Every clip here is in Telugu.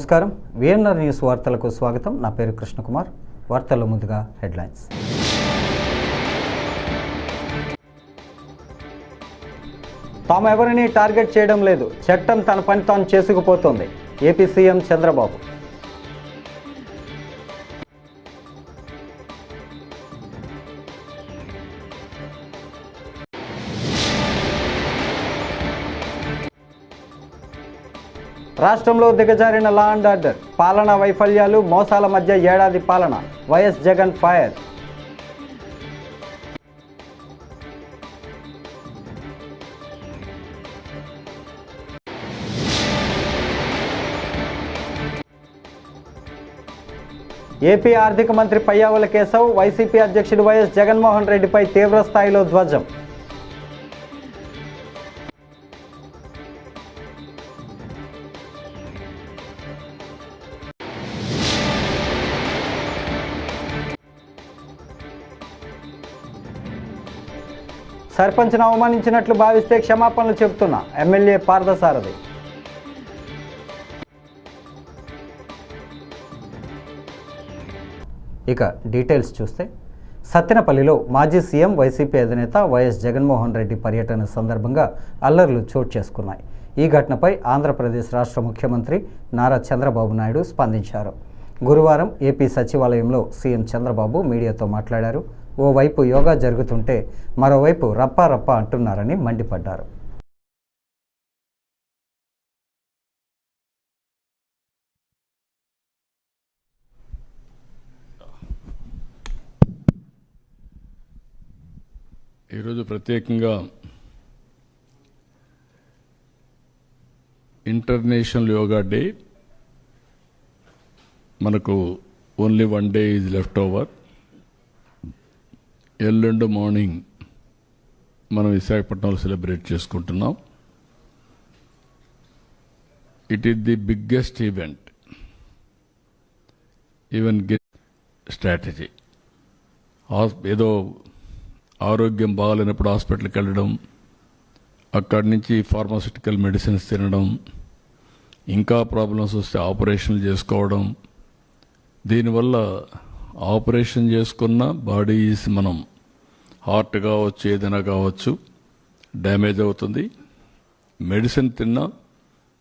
నమస్కారం. విఎన్ఆర్ న్యూస్ వార్తలకు స్వాగతం. నా పేరు కృష్ణకుమార్. వార్తల్లో ముందుగా హెడ్లైన్స్. తాము ఎవరిని టార్గెట్ చేయడం లేదు. చట్టం తన పని తాను చేసుకుపోతోంది. AP CM Chandrababu. రాష్ట్రంలో దిగజారిన లా అండ్ ఆర్డర్ పాలనా వైఫల్యాలు మోసాల మధ్య ఏడాది పాలన వైఎస్ జగన్ ఫైర్. ఏపీ ఆర్థిక మంత్రి పయ్యావుల కేశవ్ వైసీపీ అధ్యక్షుడు వైఎస్ జగన్మోహన్ రెడ్డిపై తీవ్ర స్థాయిలో ధ్వజం. సర్పంచ్ను అవమానించినట్లు భావిస్తే క్షమాపణలు చెబుతున్నా. ఎమ్మెల్యే పార్థసారథి ఇక డీటెయిల్స్ చూస్తే సత్తెనపల్లిలో మాజీ సీఎం వైసీపీ అధినేత వైఎస్ జగన్మోహన్ రెడ్డి పర్యటన సందర్భంగా అల్లర్లు చోటు చేసుకున్నాయి. ఈ ఘటనపై ఆంధ్రప్రదేశ్ రాష్ట్ర ముఖ్యమంత్రి నారా చంద్రబాబు నాయుడు స్పందించారు. గురువారం ఏపీ సచివాలయంలో సీఎం చంద్రబాబు మీడియాతో మాట్లాడారు. ఓవైపు యోగా జరుగుతుంటే మరోవైపు రప్పా రప్పా అంటున్నారని మండిపడ్డారు. ఈరోజు ప్రత్యేకంగా ఇంటర్నేషనల్ యోగా డే మనకు only one day is left over ఎల్లుండి మార్నింగ్ మనం విశాఖపట్నంలో సెలబ్రేట్ చేసుకుంటున్నాం. It is the biggest event even get strategy ఏదో ఆరోగ్యం బాగాలేనప్పుడు హాస్పిటల్కి వెళ్ళడం అక్కడి నుంచి ఫార్మాసిటికల్ మెడిసిన్స్ తినడం ఇంకా ప్రాబ్లమ్స్ వస్తే ఆపరేషన్లు చేసుకోవడం దీనివల్ల ఆపరేషన్ చేసుకున్న బాడీస్ మనం. హార్ట్ కావచ్చు ఏదైనా కావచ్చు డ్యామేజ్ అవుతుంది. మెడిసిన్ తిన్నా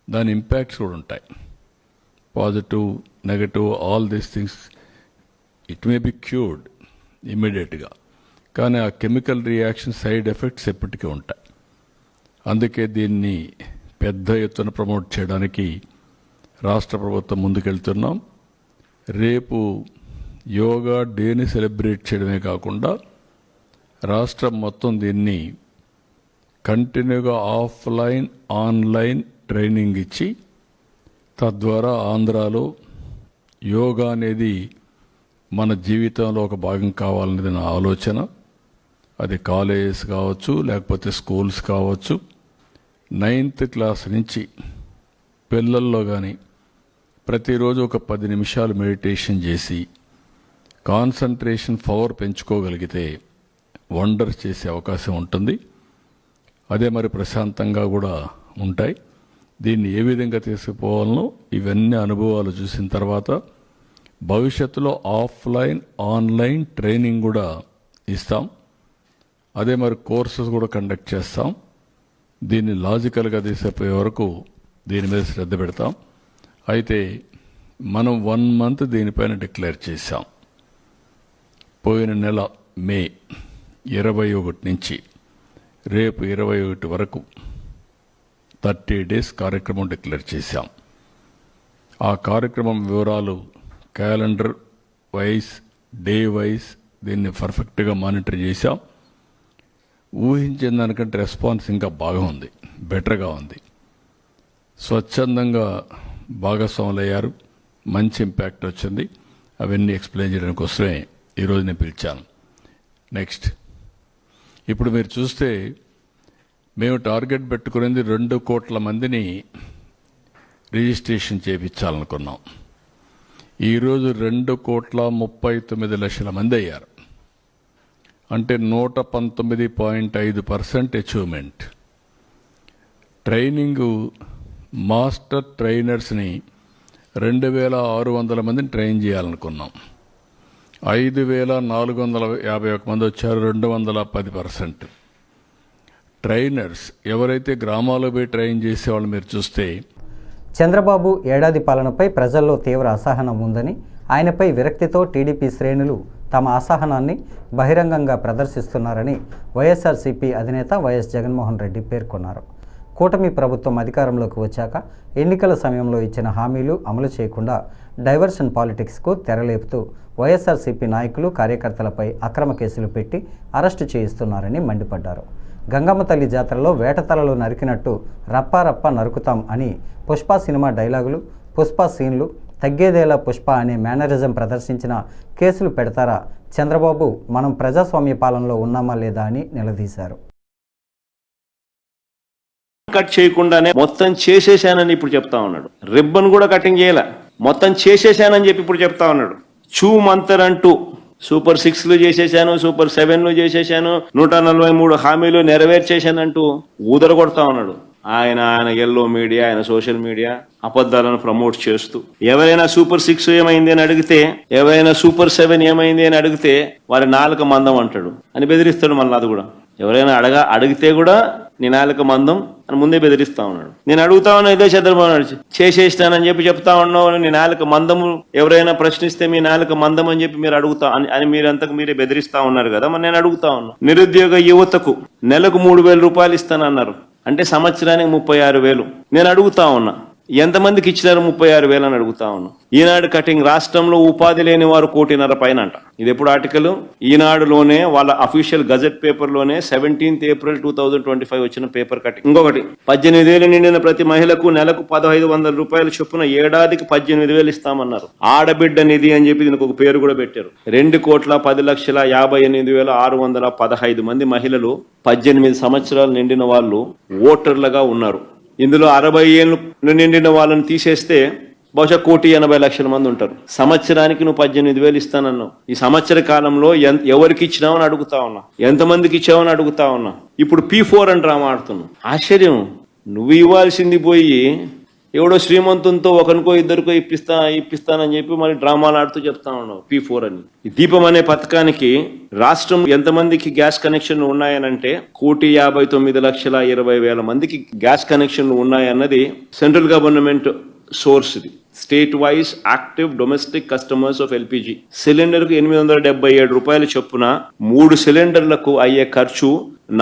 దాని ఇంపాక్ట్స్ కూడా ఉంటాయి. Positive negative all these things it may be cured ఇమ్మీడియట్గా. కానీ ఆ కెమికల్ రియాక్షన్ సైడ్ ఎఫెక్ట్స్ ఎప్పటికీ ఉంటాయి. అందుకే దీన్ని పెద్ద ఎత్తున ప్రమోట్ చేయడానికి రాష్ట్ర ప్రభుత్వం ముందుకెళ్తున్నాం. రేపు యోగా డేని సెలబ్రేట్ చేయడమే కాకుండా రాష్ట్రం మొత్తం దీన్ని కంటిన్యూగా ఆఫ్లైన్ ఆన్లైన్ ట్రైనింగ్ ఇచ్చి తద్వారా ఆంధ్రాలో యోగా అనేది మన జీవితంలో ఒక భాగం కావాలనేది నా ఆలోచన. అది కాలేజెస్ కావచ్చు లేకపోతే స్కూల్స్ కావచ్చు. నైన్త్ క్లాస్ నుంచి పిల్లల్లో కానీ ప్రతిరోజు ఒక పది నిమిషాలు మెడిటేషన్ చేసి కాన్సన్ట్రేషన్ పవర్ పెంచుకోగలిగితే వండర్స్ చేసే అవకాశం ఉంటుంది. అదే మరి ప్రశాంతంగా కూడా ఉంటాయి. దీన్ని ఏ విధంగా తీసుకుపోవాలనో ఇవన్నీ అనుభవాలు చూసిన తర్వాత భవిష్యత్తులో ఆఫ్లైన్ ఆన్లైన్ ట్రైనింగ్ కూడా ఇస్తాం. అదే మరి కోర్సెస్ కూడా కండక్ట్ చేస్తాం. దీన్ని లాజికల్గా తీసుకుపోయే వరకు దీని మీద శ్రద్ధ పెడతాం. అయితే మనం వన్ మంత్ దీనిపైన డిక్లేర్ చేశాం. పోయిన నెల మే ఇరవై ఒకటి నుంచి రేపు ఇరవై ఒకటి వరకు థర్టీ డేస్ కార్యక్రమం డిక్లేర్ చేశాం. ఆ కార్యక్రమం వివరాలు క్యాలెండర్ వైజ్ డే వైజ్ దీన్ని పర్ఫెక్ట్గా మానిటర్ చేశాం. ఊహించిన దానికంటే రెస్పాన్స్ ఇంకా బాగా ఉంది బెటర్గా ఉంది. స్వచ్ఛందంగా భాగస్వాములయ్యారు మంచి ఇంపాక్ట్ వచ్చింది. అవన్నీ ఎక్స్ప్లెయిన్ చేయడానికి కోసమే ఈరోజు నేను పిలిచాను. నెక్స్ట్ ఇప్పుడు మీరు చూస్తే మేము టార్గెట్ పెట్టుకునేది రెండు కోట్ల మందిని రిజిస్ట్రేషన్ చేయించాలనుకున్నాం ఈరోజు రెండు కోట్ల ముప్పై తొమ్మిది లక్షల మంది అయ్యారు. అంటే నూట పంతొమ్మిది పాయింట్ ఐదు పర్సెంట్ అచీవ్మెంట్. ట్రైనింగ్ మాస్టర్ ట్రైనర్స్ని రెండు వేల ఆరు వందల మందిని ట్రైన్ చేయాలనుకున్నాం. ఐదు వేల నాలుగు వందల యాభై ఒక మంది వచ్చారు రెండు వందల పది పర్సెంట్. ట్రైనర్స్ ఎవరైతే గ్రామాల్లో పోయి ట్రైన్ చేసేవాళ్ళు మీరు చూస్తే చంద్రబాబు ఏడాది పాలనపై ప్రజల్లో తీవ్ర అసహనం ఉందని ఆయనపై విరక్తితో టీడీపీ శ్రేణులు తమ అసహనాన్ని బహిరంగంగా ప్రదర్శిస్తున్నారని వైఎస్ఆర్సీపీ అధినేత వైఎస్ జగన్మోహన్ రెడ్డి పేర్కొన్నారు. కూటమి ప్రభుత్వం అధికారంలోకి వచ్చాక ఎన్నికల సమయంలో ఇచ్చిన హామీలు అమలు చేయకుండా డైవర్షన్ పాలిటిక్స్కు తెరలేపుతూ వైఎస్ఆర్సీపీ నాయకులు కార్యకర్తలపై అక్రమ కేసులు పెట్టి అరెస్టు చేయిస్తున్నారని మండిపడ్డారు. గంగమ్మ తల్లి జాతరలో వేటతలలు నరికినట్టు రప్పారప్ప నరుకుతాం అని పుష్ప సినిమా డైలాగులు పుష్ప సీన్లు తగ్గేదేలా పుష్ప అనే మేనరిజం ప్రదర్శించిన కేసులు పెడతారా? చంద్రబాబు మనం ప్రజాస్వామ్య పాలనలో ఉన్నామా లేదా అని నిలదీశారు. కట్ చేయకుండానే మొత్తం చేసేసానని ఇప్పుడు చెప్తా ఉన్నాడు. రిబ్బన్ కూడా కటింగ్ చేయాల? మొత్తం చేసేసానని చెప్పి ఇప్పుడు చెప్తా ఉన్నాడు. చూమంతర్ అంటూ సూపర్ సిక్స్లు చేసేసాను సూపర్ సెవెన్లు చేసేసాను నూట నలభై మూడు హామీలు నెరవేర్చేశానంటూ ఊదర కొడతా ఉన్నాడు. ఆయన ఆయన ఎల్లో మీడియా ఆయన సోషల్ మీడియా అబద్ధాలను ప్రమోట్ చేస్తూ. ఎవరైనా సూపర్ సిక్స్ ఏమైంది అని అడిగితే ఎవరైనా సూపర్ సెవెన్ ఏమైంది అని అడిగితే వారి నాలుక మందం అంటాడు. అని బెదిరిస్తాడు మళ్ళీ అది కూడా. ఎవరైనా అడగ అడిగితే కూడా నీ మందం అని ముందే బెదిరిస్తా ఉన్నాడు. నేను అడుగుతా ఉన్నా ఇదే చంద్రబాబు నాయుడు చేసేసినానని చెప్పి చెప్తా ఉన్నావు నీ నాలుక మందము ఎవరైనా ప్రశ్నిస్తే మీ నాలుక మందం అని చెప్పి మీరు అడుగుతా అని మీరు అంతకు మీరే బెదిరిస్తా ఉన్నారు కదా మరి నేను అడుగుతా ఉన్నా. నిరుద్యోగ యువతకు నెలకు మూడు వేల రూపాయలు ఇస్తానన్నారు. అంటే సంవత్సరానికి ముప్పై ఆరు వేలు. నేను అడుగుతా ఉన్నా. ఎంతమందికి ఇచ్చినారు? ముప్పై ఆరు వేలు అని అడుగుతా ఉన్నాం ఈనాడు కటింగ్ రాష్ట్రంలో ఉపాధి లేని వారు కోటిన్నర పైన అంట. ఇది ఎప్పుడు ఆర్టికల్? ఈనాడులోనే వాళ్ళ official gazette పేపర్లోనే seventeenth April two thousand twenty five వచ్చిన పేపర్ కటింగ్. ఇంకొకటి పద్దెనిమిది వేలు నిండిన ప్రతి మహిళకు నెలకు పదహైదు వందల రూపాయలు చొప్పున ఏడాదికి పద్దెనిమిది వేలు ఇస్తామన్నారు. ఆడబిడ్డ నిధి అని చెప్పి దీనికి ఒక పేరు కూడా పెట్టారు. రెండు కోట్ల పది లక్షల యాభై ఎనిమిది వేల ఆరు వందల పదహైదు మంది మహిళలు పద్దెనిమిది సంవత్సరాలు నిండిన వాళ్ళు ఓటర్లుగా ఉన్నారు. ఇందులో అరవై ఏళ్ళు నిండిన వాళ్ళని తీసేస్తే బహుశా కోటి ఎనభై లక్షల మంది ఉంటారు. సంవత్సరానికి నువ్వు పద్దెనిమిది వేలు ఇస్తానన్నావు. ఈ సంవత్సర కాలంలో ఎన్- ఎవరికి ఇచ్చినావని అడుగుతా ఉన్నా. ఎంతమందికి ఇచ్చావని అడుగుతా ఉన్నా. ఇప్పుడు పీ ఫోర్ అని డ్రామా ఆడుతున్నావు. ఆశ్చర్యం. నువ్వు ఇవ్వాల్సింది పోయి ఎవడో శ్రీమంతంతో ఒకరికో ఇద్దరికో ఇప్పిస్తా ఇప్పిస్తానని చెప్పి మరి డ్రామాలు ఆడుతూ చెప్తా ఉన్నావు పీ ఫోర్ అని. ఈ దీపం అనే పథకానికి రాష్ట్రం ఎంతమందికి గ్యాస్ కనెక్షన్లు ఉన్నాయనంటే కోటి యాభై తొమ్మిది లక్షల ఇరవై వేల మందికి గ్యాస్ కనెక్షన్లు ఉన్నాయన్నది సెంట్రల్ గవర్నమెంట్ సోర్స్ ఇది state wise active domestic customers of LPG. సిలిండర్కు ఎనిమిది వందల డెబ్బై ఏడు రూపాయల చొప్పున మూడు సిలిండర్లకు అయ్యే ఖర్చు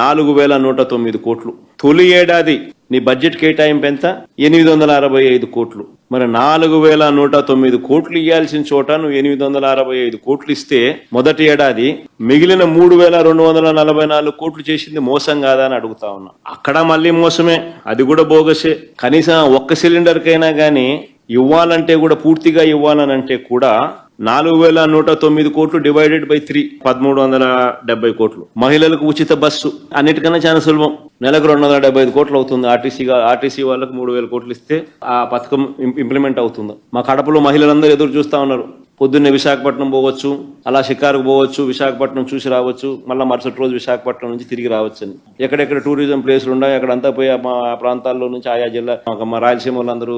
నాలుగు వేల నూట తొమ్మిది కోట్లు. తొలి ఏడాది నీ బడ్జెట్ కేటాయింపు ఎంత ఎనిమిది వందల అరవై ఐదు కోట్లు. మరి నాలుగు వేల నూట తొమ్మిది కోట్లు ఇవ్వాల్సిన చోట నువ్వు ఎనిమిది వందల అరవై ఐదు కోట్లు ఇస్తే మొదటి ఏడాది మిగిలిన మూడు వేల రెండు వందల నలభై నాలుగు కోట్లు చేసింది మోసం కాదా అని అడుగుతా ఉన్నా. అక్కడ మళ్ళీ మోసమే. అది కూడా బోగసే. కనీసం ఒక్క సిలిండర్కైనా కానీ ఇవ్వాలంటే కూడా పూర్తిగా ఇవ్వాలనంటే కూడా నాలుగు వేల నూట తొమ్మిది కోట్లు డివైడెడ్ బై త్రీ పదమూడు వందల డెబ్బై కోట్లు. మహిళలకు ఉచిత బస్సు అన్నిటికన్నా చాలా సులభం. నెలకు రెండు వందల డెబ్బై ఐదు కోట్లు అవుతుంది. ఆర్టీసీ ఆర్టీసీ వాళ్ళకు మూడు వేల కోట్లు ఇస్తే ఆ పథకం ఇంప్లిమెంట్ అవుతుంది. మా కడపలో మహిళలందరూ ఎదురు చూస్తా ఉన్నారు. పొద్దున్నే విశాఖపట్నం పోవచ్చు అలా షికారుకు పోవచ్చు విశాఖపట్నం చూసి రావచ్చు మళ్ళీ మరుసటి రోజు విశాఖపట్నం నుంచి తిరిగి రావచ్చు అని ఎక్కడెక్కడ టూరిజం ప్లేసులు ఉన్నాయి అక్కడంతా పోయి మా ప్రాంతాల్లో నుంచి ఆయా జిల్లా మా- మా రాయలసీమ వాళ్ళందరూ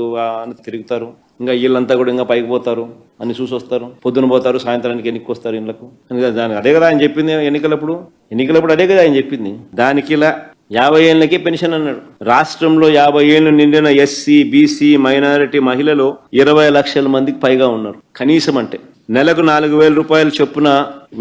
తిరుగుతారు. ఇంకా వీళ్ళంతా కూడా ఇంకా పైకి పోతారు అని చూసి వస్తారు. పొద్దున పోతారు సాయంత్రానికి ఎన్నికకి వస్తారు ఇళ్ళకు దానికి అదే కదా ఆయన చెప్పింది ఎన్నికలప్పుడు? ఎన్నికలప్పుడు అదే కదా ఆయన చెప్పింది. దానికి ఇలా యాభై ఏళ్ళకే పెన్షన్ అన్నాడు రాష్ట్రంలో యాభై ఏళ్ళు నిండిన ఎస్సీ బీసీ మైనారిటీ మహిళలు ఇరవై లక్షల మందికి పైగా ఉన్నారు. కనీసం అంటే నెలకు నాలుగు వేల రూపాయలు చొప్పున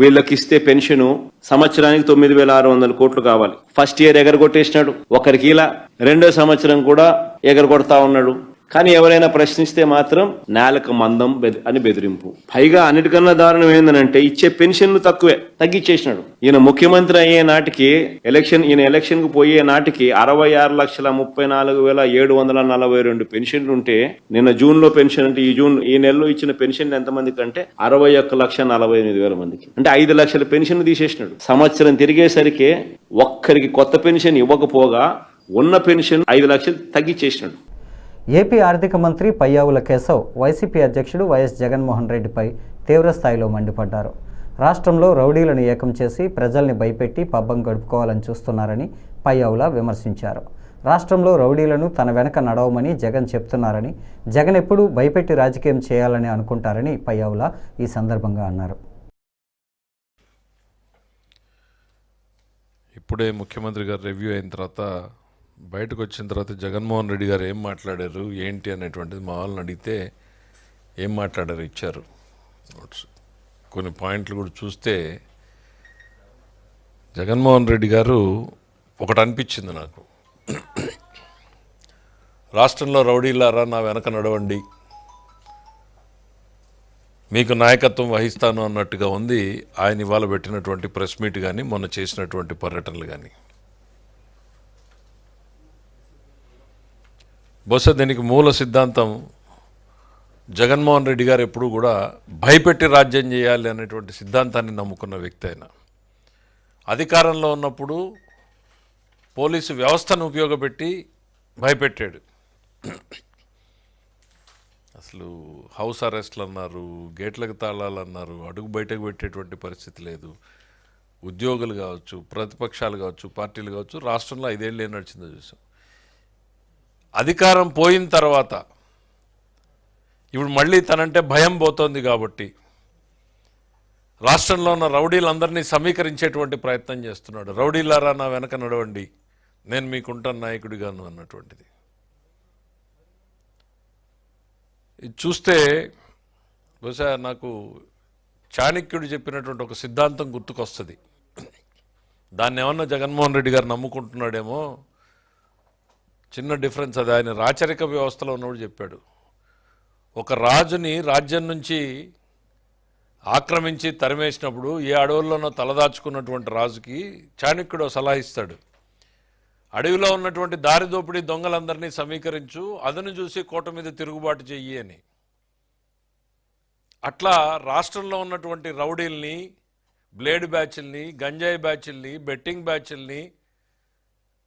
వీళ్ళకి ఇస్తే పెన్షన్ సంవత్సరానికి తొమ్మిది వేల ఆరు వందల కోట్లు కావాలి. ఫస్ట్ ఇయర్ ఎగరగొట్టేసినాడు. ఒకరికి ఇలా రెండో సంవత్సరం కూడా ఎగరగొడతా ఉన్నాడు. కానీ ఎవరైనా ప్రశ్నిస్తే మాత్రం నేలకు మందం అని బెదిరింపు. పైగా అన్నిటికన్నా దారుణం ఏందనంటే ఇచ్చే పెన్షన్లు తక్కువే తగ్గించేసినాడు ఈయన ముఖ్యమంత్రి అయ్యే నాటికి ఎలక్షన్ ఈయన ఎలక్షన్కు పోయే నాటికి అరవై ఆరు లక్షల ముప్పై నాలుగు వేల ఏడు వందల నలభై రెండు పెన్షన్లు ఉంటే నిన్న జూన్లో పెన్షన్ అంటే ఈ జూన్ ఈ నెలలో ఇచ్చిన పెన్షన్ ఎంతమంది అంటే అరవై ఒక్క లక్ష నలభై ఎనిమిది వేల మందికి. అంటే ఐదు లక్షల పెన్షన్ తీసేసినాడు. సంవత్సరం తిరిగేసరికి ఒక్కరికి కొత్త పెన్షన్ ఇవ్వకపోగా ఉన్న పెన్షన్ ఐదు లక్షలు తగ్గించేసినాడు ఏపీ ఆర్థిక మంత్రి పయ్యావుల కేశవ్ వైసీపీ అధ్యక్షుడు వైఎస్ జగన్మోహన్ రెడ్డిపై తీవ్రస్థాయిలో మండిపడ్డారు. రాష్ట్రంలో రౌడీలను ఏకం చేసి ప్రజల్ని భయపెట్టి పబ్బం గడుపుకోవాలని చూస్తున్నారని పయ్యావుల విమర్శించారు. రాష్ట్రంలో రౌడీలను తన వెనక నడవమని జగన్ చెప్తున్నారని జగన్ ఎప్పుడూ భయపెట్టి రాజకీయం చేయాలని అనుకుంటారని పయ్యావుల ఈ సందర్భంగా అన్నారు. ఇప్పుడే ముఖ్యమంత్రి గారు రివ్యూ అయిన తర్వాత బయటకు వచ్చిన తర్వాత జగన్మోహన్ రెడ్డి గారు ఏం మాట్లాడారు ఏంటి అనేటువంటిది మా వాళ్ళని అడిగితే ఏం మాట్లాడారు ఇచ్చారు. నోట్స్ కొన్ని పాయింట్లు కూడా చూస్తే జగన్మోహన్ రెడ్డి గారు ఒకటి అనిపించింది నాకు. రాష్ట్రంలో రౌడీలారా నా వెనక నడవండి. మీకు నాయకత్వం వహిస్తాను అన్నట్టుగా ఉంది. ఆయన ఇవాళ పెట్టినటువంటి ప్రెస్ మీట్ కానీ మొన్న చేసినటువంటి పర్యటనలు కానీ బహుశా దీనికి మూల సిద్ధాంతం జగన్మోహన్ రెడ్డి గారు ఎప్పుడూ కూడా భయపెట్టి రాజ్యం చేయాలి అనేటువంటి సిద్ధాంతాన్ని నమ్ముకున్న వ్యక్తి ఆయన. అధికారంలో ఉన్నప్పుడు పోలీసు వ్యవస్థను ఉపయోగపెట్టి భయపెట్టాడు. అసలు హౌస్ అరెస్ట్లు అన్నారు గేట్లకు తాళాలు అన్నారు అడుగు బయటకు పెట్టేటువంటి పరిస్థితి లేదు. ఉద్యోగులు కావచ్చు ప్రతిపక్షాలు కావచ్చు పార్టీలు కావచ్చు రాష్ట్రంలో ఐదేళ్ళు ఏం నడిచిందో చూసాం. అధికారం పోయిన తర్వాత ఇప్పుడు మళ్ళీ తనంటే భయం పోతోంది కాబట్టి రాష్ట్రంలో ఉన్న రౌడీలందరినీ సమీకరించేటువంటి ప్రయత్నం చేస్తున్నాడు. రౌడీలారా నా వెనక నడవండి. నేను మీకుంటాను నాయకుడిగాను అన్నటువంటిది. ఇది చూస్తే బహుశా నాకు చాణక్యుడు చెప్పినటువంటి ఒక సిద్ధాంతం గుర్తుకొస్తుంది. దాన్ని ఏమన్నా జగన్మోహన్ రెడ్డి గారు నమ్ముకుంటున్నాడేమో చిన్న డిఫరెన్స్ అది. ఆయన రాచరిక వ్యవస్థలో ఉన్నప్పుడు చెప్పాడు. ఒక రాజుని రాజ్యం నుంచి ఆక్రమించి తరిమేసినప్పుడు ఏ అడవుల్లోనో తలదాచుకున్నటువంటి రాజుకి చాణక్యుడు సలహా ఇస్తాడు. అడవిలో ఉన్నటువంటి దారి దోపిడీ దొంగలందరినీ సమీకరించు అదను చూసి కోట మీద తిరుగుబాటు చెయ్యి అని. అట్లా రాష్ట్రంలో ఉన్నటువంటి రౌడీల్ని బ్లేడ్ బ్యాచ్ల్ని గంజాయి బ్యాచ్ల్ని బెట్టింగ్ బ్యాచ్ల్ని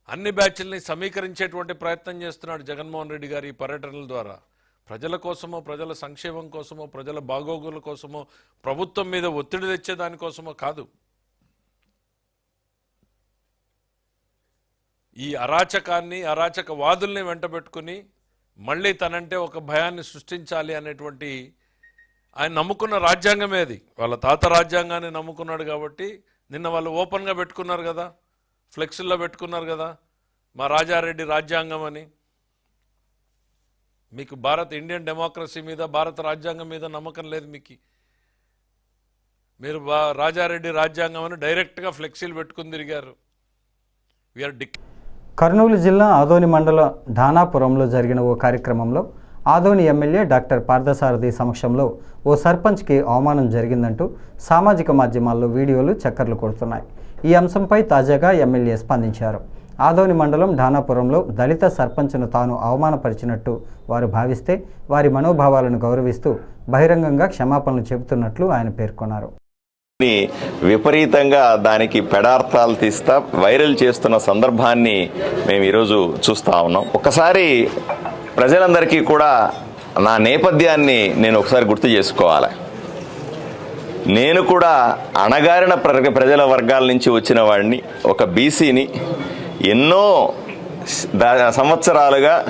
అన్ని బ్యాచ్ల్ని సమీకరించేటువంటి ప్రయత్నం చేస్తున్నాడు జగన్మోహన్ రెడ్డి గారి ఈ పర్యటనల ద్వారా. ప్రజల కోసమో ప్రజల సంక్షేమం కోసమో ప్రజల బాగోగుల కోసమో ప్రభుత్వం మీద ఒత్తిడి తెచ్చేదానికోసమో కాదు. ఈ అరాచకాన్ని అరాచక వాదుల్ని వెంటబెట్టుకుని మళ్ళీ తనంటే ఒక భయాన్ని సృష్టించాలి అనేటువంటి ఆయన నమ్ముకున్న రాజ్యాంగమే అది. వాళ్ళ తాత రాజ్యాంగాన్ని నమ్ముకున్నాడు కాబట్టి నిన్న వాళ్ళు ఓపెన్గా పెట్టుకున్నారు కదా. ఫ్లెక్సీల్లో పెట్టుకున్నారు కదా మా రాజారెడ్డి రాజ్యాంగం అని. మీకు భారత్ ఇండియన్ డెమోక్రసీ మీద భారత రాజ్యాంగం మీద నమ్మకం లేదు మీకు. మీరు రాజారెడ్డి రాజ్యాంగం అని డైరెక్ట్గా ఫ్లెక్సీలు పెట్టుకుని తిరిగారు. వీఆర్ డిక్ కర్నూలు జిల్లా ఆదోని మండలం ధానాపురంలో జరిగిన ఓ కార్యక్రమంలో ఆదోని ఎమ్మెల్యే డాక్టర్ పార్థసారథి సమక్షంలో ఓ సర్పంచ్కి అవమానం జరిగిందంటూ సామాజిక మాధ్యమాల్లో వీడియోలు చక్కర్లు కొడుతున్నాయి. ఈ అంశంపై తాజాగా ఎమ్మెల్యే స్పందించారు. ఆదోని మండలం ఢానాపురంలో దళిత సర్పంచ్ను తాను అవమానపరిచినట్టు వారు భావిస్తే వారి మనోభావాలను గౌరవిస్తూ బహిరంగంగా క్షమాపణలు చెబుతున్నట్లు ఆయన పేర్కొన్నారు. విపరీతంగా దానికి పెడార్థాలు తీస్తా వైరల్ చేస్తున్న సందర్భాన్ని మేము ఈరోజు చూస్తా ఉన్నాం. ఒకసారి ప్రజలందరికీ కూడా నా నేపథ్యాన్ని నేను ఒకసారి గుర్తు చేసుకోవాలి. నేను కూడా అణగారిన ప్ర- ప్రజల వర్గాల నుంచి వచ్చిన వాడిని ఒక బీసీని. ఎన్నో సంవత్సరాలుగా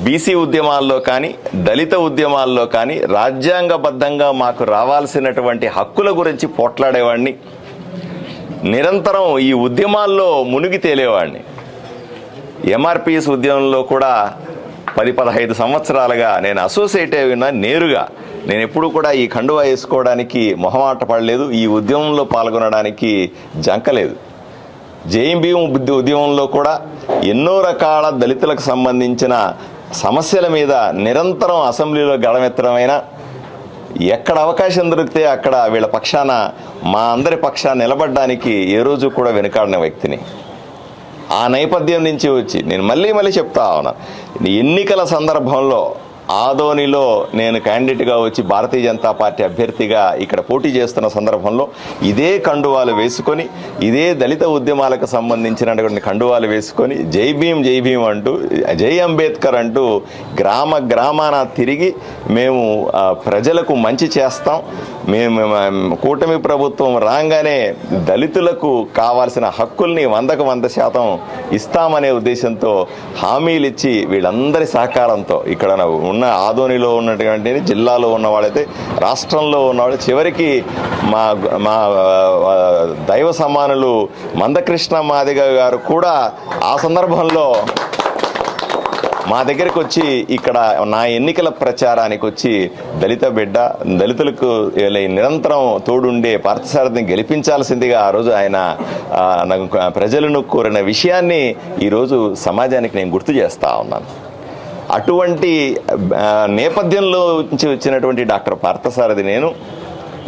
బీసీ ఉద్యమాల్లో కానీ దళిత ఉద్యమాల్లో కానీ రాజ్యాంగబద్ధంగా మాకు రావాల్సినటువంటి హక్కుల గురించి పోట్లాడేవాడిని. నిరంతరం ఈ ఉద్యమాల్లో మునిగి తేలేవాడిని. ఎంఆర్పిఎస్ ఉద్యమంలో కూడా పది పదహైదు సంవత్సరాలుగా నేను అసోసియేట్ అయినా నేరుగా నేను ఎప్పుడు కూడా ఈ కండువా వేసుకోవడానికి మొహమాట పడలేదు ఈ ఉద్యమంలో పాల్గొనడానికి జంకలేదు జేఎంబీఎం బుద్ధి ఉద్యమంలో కూడా ఎన్నో రకాల దళితులకు సంబంధించిన సమస్యల మీద నిరంతరం అసెంబ్లీలో గడమెత్తడమైన ఎక్కడ అవకాశం దొరికితే అక్కడ వీళ్ళ పక్షాన మా అందరి పక్షాన నిలబడడానికి ఏ రోజు కూడా వెనుకాడిన వ్యక్తిని. ఆ నేపథ్యం నుంచి వచ్చి నేను మళ్ళీ మళ్ళీ చెప్తా ఉన్నా ఎన్నికల సందర్భంలో ఆదోనిలో నేను క్యాండిడేట్గా వచ్చి భారతీయ జనతా పార్టీ అభ్యర్థిగా ఇక్కడ పోటీ చేస్తున్న సందర్భంలో ఇదే కండువాలు వేసుకొని ఇదే దళిత ఉద్యమాలకు సంబంధించినటువంటి కండువాలు వేసుకొని జై భీం జై భీం అంటూ జై అంబేద్కర్ అంటూ గ్రామ గ్రామాన తిరిగి మేము ప్రజలకు మంచి చేస్తాం. మేము మేము కూటమి ప్రభుత్వం రాగానే దళితులకు కావాల్సిన హక్కుల్ని వందకు వంద శాతం ఇస్తామనే ఉద్దేశంతో హామీలు ఇచ్చి వీళ్ళందరి సహకారంతో ఇక్కడ ఉన్న ఆదోనిలో ఉన్నటువంటి జిల్లాలో ఉన్న వాళ్ళైతే రాష్ట్రంలో ఉన్నవాళ్ళు చివరికి మా మా దైవ సమానులు మందకృష్ణ మాదిగ గారు కూడా ఆ సందర్భంలో మా దగ్గరికి వచ్చి ఇక్కడ నా ఎన్నికల ప్రచారానికి వచ్చి దళిత బిడ్డ దళితులకు నిరంతరం తోడుండే పార్థసారథిని గెలిపించాల్సిందిగా ఆ రోజు ఆయన ప్రజలను కోరిన విషయాన్ని ఈరోజు సమాజానికి నేను గుర్తు చేస్తా ఉన్నాను. అటువంటి నేపథ్యంలో నుంచి వచ్చినటువంటి డాక్టర్ పార్థసారథి నేను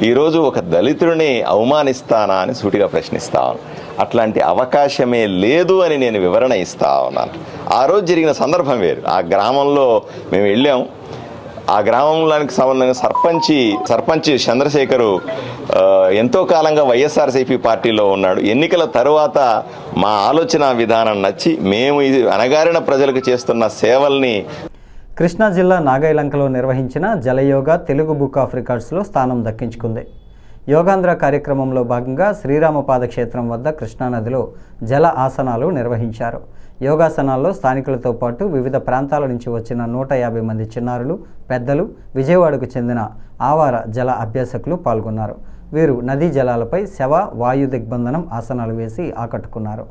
ఈరోజు ఒక దళితుడిని అవమానిస్తానా అని సూటిగా ప్రశ్నిస్తా అట్లాంటి అవకాశమే లేదు అని నేను వివరణ ఇస్తా ఉన్నాను. ఆ రోజు జరిగిన సందర్భం వేరు. ఆ గ్రామంలో మేము వెళ్ళాం ఆ గ్రామంలోనికి సంబంధించిన సర్పంచి సర్పంచ్ చంద్రశేఖరు ఎంతో కాలంగా వైఎస్ఆర్సీపీ పార్టీలో ఉన్నాడు. ఎన్నికల తరువాత మా ఆలోచన విధానం నచ్చి మేము ఇది అనగారిన ప్రజలకు చేస్తున్న సేవల్ని కృష్ణా జిల్లా నాగైలంకలో నిర్వహించిన జలయోగ తెలుగు బుక్ ఆఫ్ రికార్డ్స్లో స్థానం దక్కించుకుంది. యోగాంధ్ర కార్యక్రమంలో భాగంగా శ్రీరామ పాదక్షేత్రం వద్ద కృష్ణానదిలో జల ఆసనాలు నిర్వహించారు. యోగాసనాల్లో స్థానికులతో పాటు వివిధ ప్రాంతాల నుంచి వచ్చిన నూట యాభై మంది చిన్నారులు పెద్దలు విజయవాడకు చెందిన ఆవార జల అభ్యాసకులు పాల్గొన్నారు. వీరు నదీ జలాలపై శవ వాయు దిగ్బంధనం ఆసనాలు వేసి ఆకట్టుకున్నారు.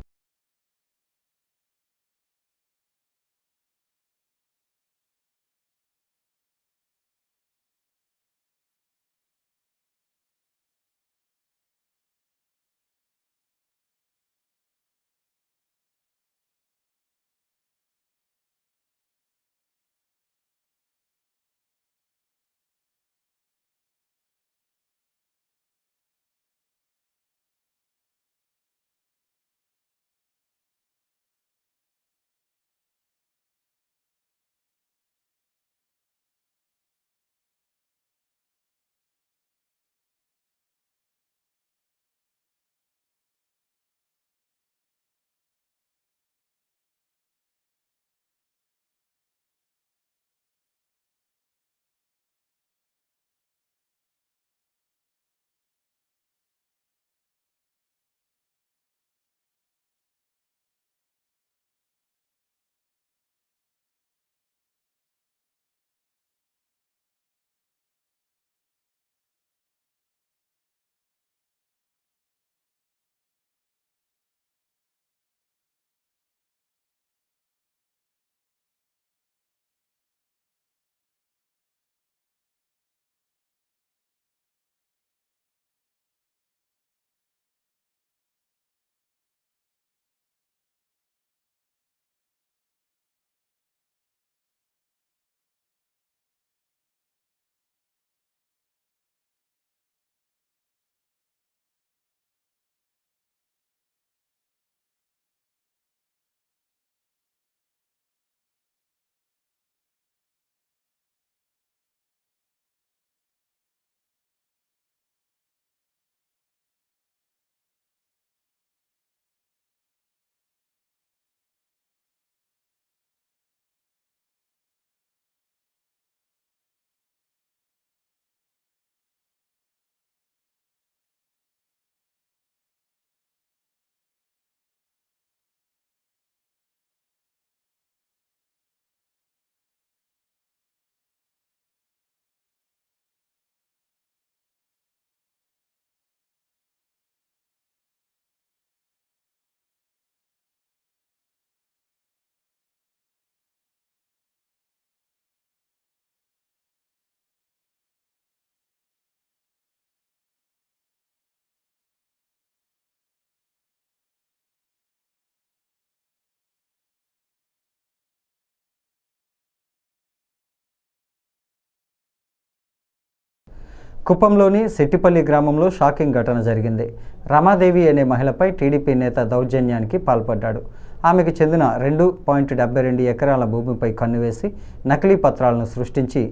కుప్పంలోని సెట్టిపల్లి గ్రామంలో షాకింగ్ ఘటన జరిగింది. రమాదేవి అనే మహిళపై టీడీపీ నేత దౌర్జన్యానికి పాల్పడ్డాడు. ఆమెకు చెందిన రెండు పాయింట్ డెబ్బై రెండు ఎకరాల భూమిపై కన్నువేసి నకిలీ పత్రాలను సృష్టించి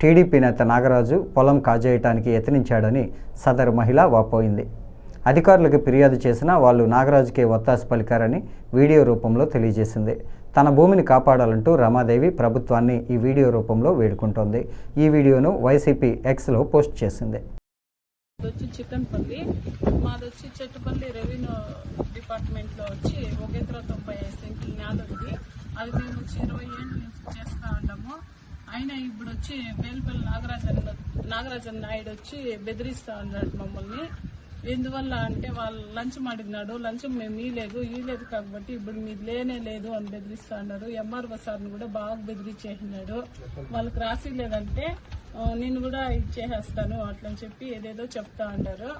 టీడీపీ నేత నాగరాజు పొలం కాజేయటానికి యత్నించాడని సదరు మహిళ వాపోయింది. అధికారులకు ఫిర్యాదు చేసినా వాళ్ళు నాగరాజుకే ఒత్తాసు పలికారని వీడియో రూపంలో తెలియజేసింది. తన భూమిని కాపాడాలంటూ రమాదేవి ప్రభుత్వాన్ని ఈ వీడియో రూపంలో వేడుకుంటోంది. ఈ వీడియోను వైసీపీ ఎక్స్లో పోస్ట్ చేసింది. వచ్చి వచ్చి చిక్కన్పల్లి మాది వచ్చి చెట్టుపల్లి రెవెన్యూ డిపార్ట్మెంట్లో వచ్చి ఒక ఎకరా తొంభై ఐదు సెంట్లు నేల ఉంది అది మేము వచ్చి ఇరవై ఏళ్ళ నుంచి చేస్తా ఉంటాము అయినా ఇప్పుడు వచ్చి వేలుపల్లి నాగరాజన్ నాగరాజన్ నాయుడు వచ్చి బెదిరిస్తా ఉన్నాడు మమ్మల్ని. ఎందువల్ల అంటే వాళ్ళు లంచం అడిగినాడు లంచం మేము ఇయలేదు ఇయలేదు కాబట్టి ఇప్పుడు మీరు లేనే లేదు అని బెదిరిస్తా అన్నారు ఎంఆర్ఓ సార్ని కూడా బాగా బెదిరించేసినాడు. వాళ్ళకి రాసి లేదంటే నేను కూడా ఇచ్చేసేస్తాను అట్లని చెప్పి ఏదేదో చెప్తా అన్నారు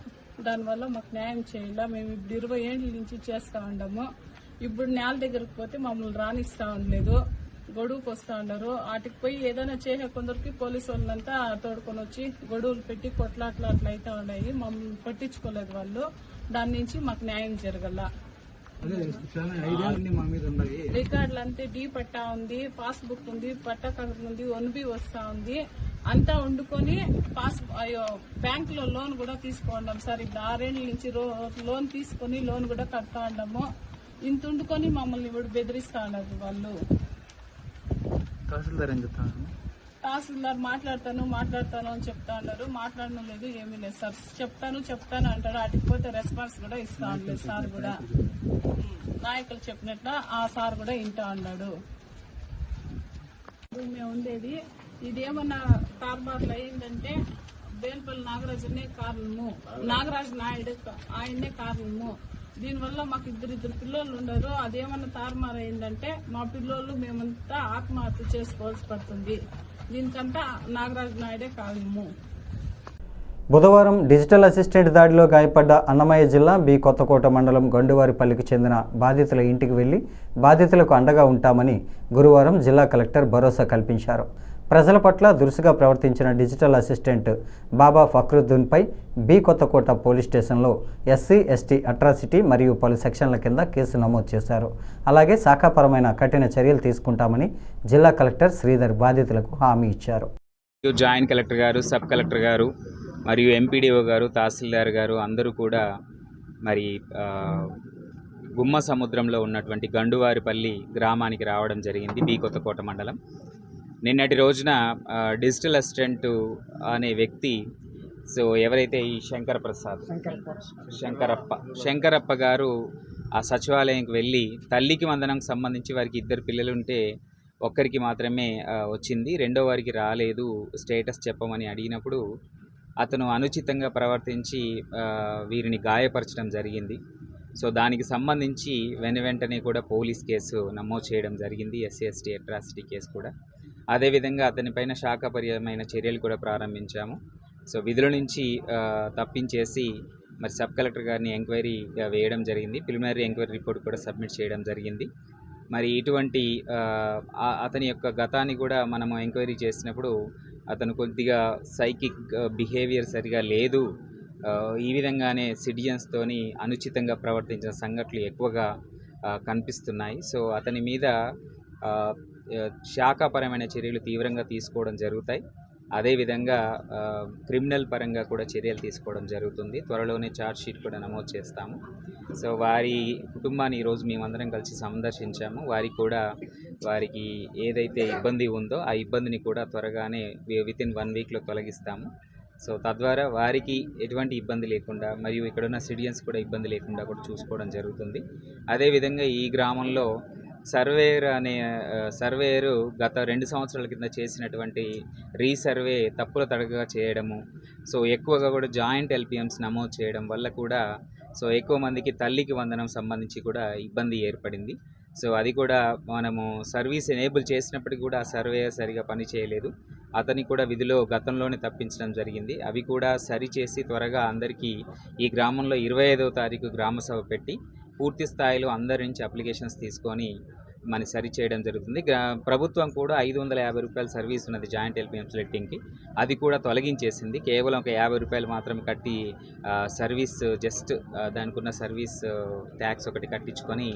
దానివల్ల మాకు న్యాయం చేయాల? మేము ఇప్పుడు ఇరవై ఏళ్ళ నుంచి చేస్తా ఉండము ఇప్పుడు నేల దగ్గరకు పోతే మమ్మల్ని రానిస్తా ఉండలేదు. గొడువుకు వస్తా ఉన్నారు వాటికి పోయి ఏదైనా చేసే కొందరికి పోలీసు వాళ్ళంతా తోడుకొని వచ్చి గొడువులు పెట్టి కొట్లాట్లు అట్లా అయితే ఉన్నాయి. మమ్మల్ని పట్టించుకోలేదు వాళ్ళు. దాని నుంచి మాకు న్యాయం జరగల. రికార్డులు అంతే డీ పట్టా ఉంది పాస్బుక్ ఉంది పట్టా కాగితం ఉంది ఒన్బి వస్తా ఉంది. అంతా వండుకొని పాస్ అయ్యో బ్యాంక్లో లోన్ కూడా తీసుకోండాం సార్. ఇప్పుడు ఆరేళ్ళ నుంచి లోన్ తీసుకొని లోన్ కూడా కడతా ఉన్నాము ఇంత వండుకొని మమ్మల్ని ఇప్పుడు బెదిరిస్తా ఉన్నారు వాళ్ళు. తహసీల్దార్ మాట్లాడతాను మాట్లాడతాను అని చెప్తా ఉన్నారు. మాట్లాడడం లేదు ఏమీ లేదు. సార్ చెప్తాను చెప్తాను అంటారు. వాటికి పోతే రెస్పాన్స్ కూడా ఇస్తా ఉండలేదు సార్ కూడా. నాయకులు చెప్పినట్ల ఆ సార్ కూడా వింటా ఉన్నాడు. మేము ఉండేది. ఇదేమన్నా తార్బార్లు అయిందంటే బేల్పల్లి నాగరాజునే కారణము నాగరాజు నాయుడు ఆయన్నే కారణము దీనివల్ల మాకు ఇద్దరు ఇద్దరు పిల్లలు ఉండరు అదేమన్నా తారుమారు అయిందంటే మా పిల్లలు మేమంతా ఆత్మహత్య చేసుకోవాల్సి పడుతుంది. దీనికంతా నాగరాజు నాయుడే కావ్యము బుధవారం డిజిటల్ అసిస్టెంట్ దాడిలో గాయపడ్డ అన్నమయ్య జిల్లా బి కొత్తకోట మండలం గండువారిపల్లికి చెందిన బాధితుల ఇంటికి వెళ్ళి బాధితులకు అండగా ఉంటామని గురువారం జిల్లా కలెక్టర్ భరోసా కల్పించారు. ప్రజల పట్ల దురుసుగా ప్రవర్తించిన డిజిటల్ అసిస్టెంట్ బాబా ఫక్రుద్దీన్పై బి కొత్తకోట పోలీస్ స్టేషన్లో ఎస్సీ ఎస్టీ అట్రాసిటీ మరియు పలు సెక్షన్ల కింద కేసు నమోదు చేశారు. అలాగే శాఖాపరమైన కఠిన చర్యలు తీసుకుంటామని జిల్లా కలెక్టర్ శ్రీధర్ బాధితులకు హామీ ఇచ్చారు. మరియు జాయింట్ కలెక్టర్ గారు సబ్ కలెక్టర్ గారు మరియు ఎంపీడీఓ గారు తహసీల్దార్ గారు అందరూ కూడా మరి గుమ్మ సముద్రంలో ఉన్నటువంటి గండువారిపల్లి గ్రామానికి రావడం జరిగింది బి కొత్తకోట మండలం. నిన్నటి రోజున డిజిటల్ అసిస్టెంట్ అనే వ్యక్తి సో ఎవరైతే ఈ శంకర ప్రసాద్ శంకరప్ప శంకరప్ప గారు ఆ సచివాలయంకి వెళ్ళి తల్లికి వందనంకి సంబంధించి వారికి ఇద్దరు పిల్లలు ఉంటే ఒక్కరికి మాత్రమే వచ్చింది. రెండో వారికి రాలేదు స్టేటస్ చెప్పమని అడిగినప్పుడు అతను అనుచితంగా ప్రవర్తించి వీరిని గాయపరచడం జరిగింది. సో దానికి సంబంధించి వెను వెంటనే కూడా పోలీస్ కేసు నమోదు చేయడం జరిగింది ఎస్సీ ఎస్టీ అట్రాసిటీ కేసు కూడా. అదేవిధంగా అతనిపైన శాఖపర్యమైన చర్యలు కూడా ప్రారంభించాము. సో విధుల నుంచి తప్పించేసి మరి సబ్ కలెక్టర్ గారిని ఎంక్వైరీ వేయడం జరిగింది. ప్రిలిమినరీ ఎంక్వైరీ రిపోర్ట్ కూడా సబ్మిట్ చేయడం జరిగింది. మరి ఇటువంటి అతని యొక్క గతాన్ని కూడా మనము ఎంక్వైరీ చేసినప్పుడు అతను కొద్దిగా సైకిక్ బిహేవియర్ సరిగా లేదు. ఈ విధంగానే సిటిజన్స్తోని అనుచితంగా ప్రవర్తించిన సంఘటనలు ఎక్కువగా కనిపిస్తున్నాయి. సో అతని మీద శాఖాపరమైన చర్యలు తీవ్రంగా తీసుకోవడం జరుగుతాయి. అదేవిధంగా క్రిమినల్ పరంగా కూడా చర్యలు తీసుకోవడం జరుగుతుంది. త్వరలోనే ఛార్జ్ షీట్ కూడా నమోదు చేస్తాము. సో వారి కుటుంబాన్ని ఈరోజు మేమందరం కలిసి సందర్శించాము. వారికి కూడా వారికి ఏదైతే ఇబ్బంది ఉందో ఆ ఇబ్బందిని కూడా త్వరగానే విత్ ఇన్ వన్ వీక్లో తొలగిస్తాము. సో తద్వారా వారికి ఎటువంటి ఇబ్బంది లేకుండా మరియు ఇక్కడ ఉన్న సిటిజన్స్ కూడా ఇబ్బంది లేకుండా కూడా చూసుకోవడం జరుగుతుంది. అదేవిధంగా ఈ గ్రామంలో సర్వేయర్ అనే సర్వేయరు గత రెండు సంవత్సరాల కింద చేసినటువంటి రీసర్వే తప్పుల తడగగా చేయడము సో ఎక్కువగా కూడా జాయింట్ ఎల్పిఎంస్ నమోదు చేయడం వల్ల కూడా సో ఎక్కువ మందికి తల్లికి వందనం సంబంధించి కూడా ఇబ్బంది ఏర్పడింది. సో అది కూడా మనము సర్వీస్ ఎనేబుల్ చేసినప్పటికీ కూడా ఆ సర్వేయర్ సరిగా పని చేయలేదు. అతని కూడా విధిలో గతంలోనే తప్పించడం జరిగింది. అవి కూడా సరిచేసి త్వరగా అందరికీ ఈ గ్రామంలో ఇరవై ఐదవ తారీఖు గ్రామ సభ పెట్టి పూర్తి స్థాయిలో అందరి నుంచి అప్లికేషన్స్ తీసుకొని మన సరి చేయడం జరుగుతుంది. గ్రా ప్రభుత్వం కూడా ఐదు వందల యాభై రూపాయల సర్వీస్ ఉన్నది జాయింట్ ఎల్పిఎం సెలెక్టింగ్కి. అది కూడా తొలగించేసింది. కేవలం ఒక యాభై రూపాయలు మాత్రమే కట్టి సర్వీస్ జస్ట్ దానికి ఉన్న సర్వీస్ ట్యాక్స్ ఒకటి కట్టించుకొని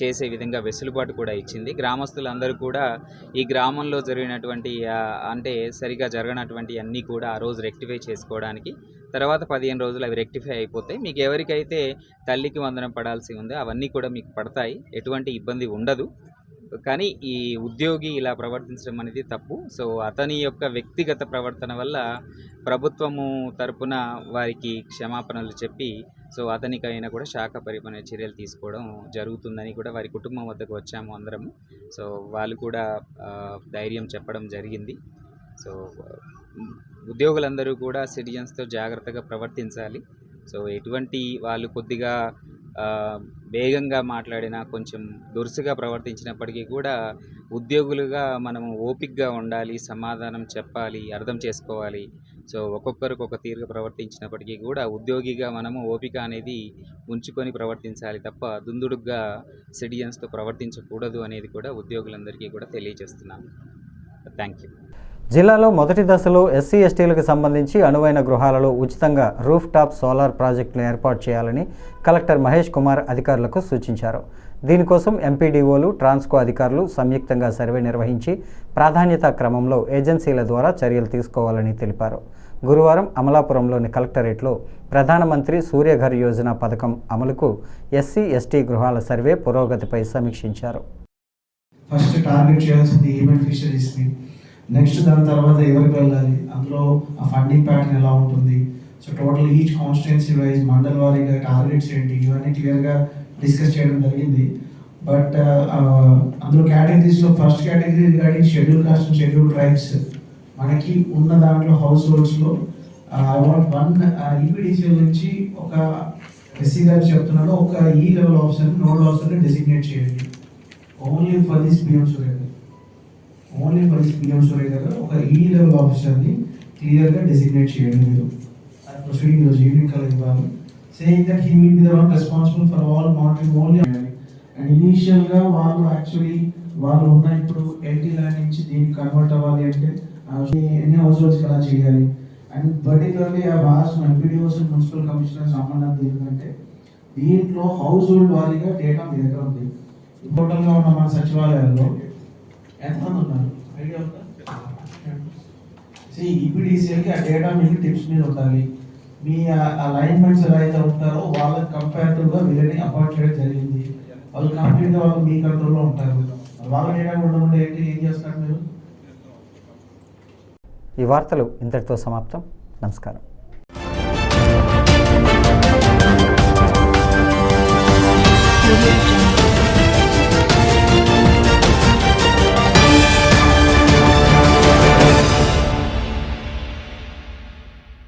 చేసే విధంగా వెసులుబాటు కూడా ఇచ్చింది. గ్రామస్తులందరూ కూడా ఈ గ్రామంలో జరిగినటువంటి అంటే సరిగా జరగనటువంటి అన్నీ కూడా ఆ రోజు రెక్టిఫై చేసుకోవడానికి తర్వాత పదిహేను రోజులు అవి రెక్టిఫై అయిపోతాయి. మీకు ఎవరికైతే తల్లికి వందనం పడాల్సి ఉందో అవన్నీ కూడా మీకు పడతాయి. ఎటువంటి ఇబ్బంది ఉండదు. కానీ ఈ ఉద్యోగి ఇలా ప్రవర్తించడం అనేది తప్పు. సో అతని యొక్క వ్యక్తిగత ప్రవర్తన వల్ల ప్రభుత్వము తరపున వారికి క్షమాపణలు చెప్పి సో అతనికైనా కూడా శాఖ పరిపాలన చర్యలు తీసుకోవడం జరుగుతుందని కూడా వారి కుటుంబం వద్దకు వచ్చాము అందరము. సో వాళ్ళు కూడా ధైర్యం చెప్పడం జరిగింది. సో ఉద్యోగులందరూ కూడా సిటిజన్స్తో జాగ్రత్తగా ప్రవర్తించాలి. సో ఎటువంటి వాళ్ళు కొద్దిగా వేగంగా మాట్లాడినా కొంచెం దురుసుగా ప్రవర్తించినప్పటికీ కూడా ఉద్యోగులుగా మనము ఓపిక్గా ఉండాలి సమాధానం చెప్పాలి అర్థం చేసుకోవాలి. సో ఒక్కొక్కరికి ఒక తీరుగా ప్రవర్తించినప్పటికీ కూడా ఉద్యోగిగా మనము ఓపిక అనేది ఉంచుకొని ప్రవర్తించాలి తప్ప దుందుడుగ్గా సిటిజన్స్తో ప్రవర్తించకూడదు అనేది కూడా ఉద్యోగులందరికీ కూడా తెలియజేస్తున్నాను. Thank you. జిల్లాలో మొదటి దశలో ఎస్సీ ఎస్టీలకు సంబంధించి అనువైన గృహాలలో ఉచితంగా రూఫ్ టాప్ సోలార్ ప్రాజెక్టులు ఏర్పాటు చేయాలని కలెక్టర్ మహేష్ కుమార్ అధికారులకు సూచించారు. దీనికోసం ఎంపీడీఓలు ట్రాన్స్కో అధికారులు సంయుక్తంగా సర్వే నిర్వహించి ప్రాధాన్యతా క్రమంలో ఏజెన్సీల ద్వారా చర్యలు తీసుకోవాలని తెలిపారు. గురువారం అమలాపురంలోని కలెక్టరేట్లో ప్రధానమంత్రి సూర్యఘర్ యోజన పథకం అమలుకు ఎస్సీ ఎస్టీ గృహాల సర్వే పురోగతిపై సమీక్షించారు. ఫస్ట్ టార్గెట్ చేయాల్సింది ఈవెంట్ ఫిషరీస్ని. నెక్స్ట్ దాని తర్వాత ఎవరికి వెళ్ళాలి? అందులో ఆ ఫండింగ్ ప్యాటర్న్ ఎలా ఉంటుంది? So total each constituency wise mandal వారీగా టార్గెట్స్ ఏంటి? ఇవన్నీ క్లియర్గా డిస్కస్ చేయడం జరిగింది. బట్ uh, uh, అందులో కేటగిరీస్లో first category regarding schedule caste and schedule tribes మనకి ఉన్న దాంట్లో హౌస్ హోల్డ్స్లో ఐ వాంట్ వన్ ఈపీడీసీఎల్ నుంచి ఒక ఎస్సీ గారు చెప్తున్నాడు ఒక ఈ లెవెల్ ఆఫీసర్ నోడల్ ఆఫీసర్ని డెసిగ్నేట్ చేయండి. Only for this PM Surya only for PM Surya గారు ఒక ఈ లెవెల్ ఆఫీసర్ని క్లియర్గా డెసిగ్నేట్ చేయండి మీరు. ఆ ప్రొసీడింగ్ ఈరోజు ఈవినింగ్ కల్లా ఇవ్వాలి saying that he will be the one responsible for all monitoring only and ఇనీషియల్గా వాళ్ళు యాక్చువల్లీ వాళ్ళు ఉన్న ఇప్పుడు ఎల్టీ ల్యాండ్ నుంచి దీనికి కన్వర్ట్ అవ్వాలి అంటే ఆ, ఎన్ని హౌస్ హోల్డ్స్కి అలా చేయాలి? అండ్ పర్టికులర్లీ ఆ రాష్ట్ర ఎంపీడీఓస్ మున్సిపల్ కమిషనర్ సంబంధం ఏంటంటే దీంట్లో హౌస్ హోల్డ్ వారీగా డేటా మీ దగ్గర ఉంది. టోటల్గా ఉన్న మన సచివాలయాల్లో సీ ఇప్పుడు ఈ ఆ డేటా మీకు టిప్స్ మీద ఉండాలి. మీ అలైన్మెంట్స్ ఎలా అయితే ఉంటారో వాళ్ళకి కంపారిటివ్గా వీళ్ళని అపార్ట్ చేయడం జరిగింది. వాళ్ళు కంప్లీట్గా వాళ్ళు మీ కంట్రోల్లో ఉంటారు. వాళ్ళ డేటా ఉండడం ఏంటి? ఏం చేస్తారు మీరు? ఈ వార్తలు ఇంతటితో సమాప్తం. నమస్కారం.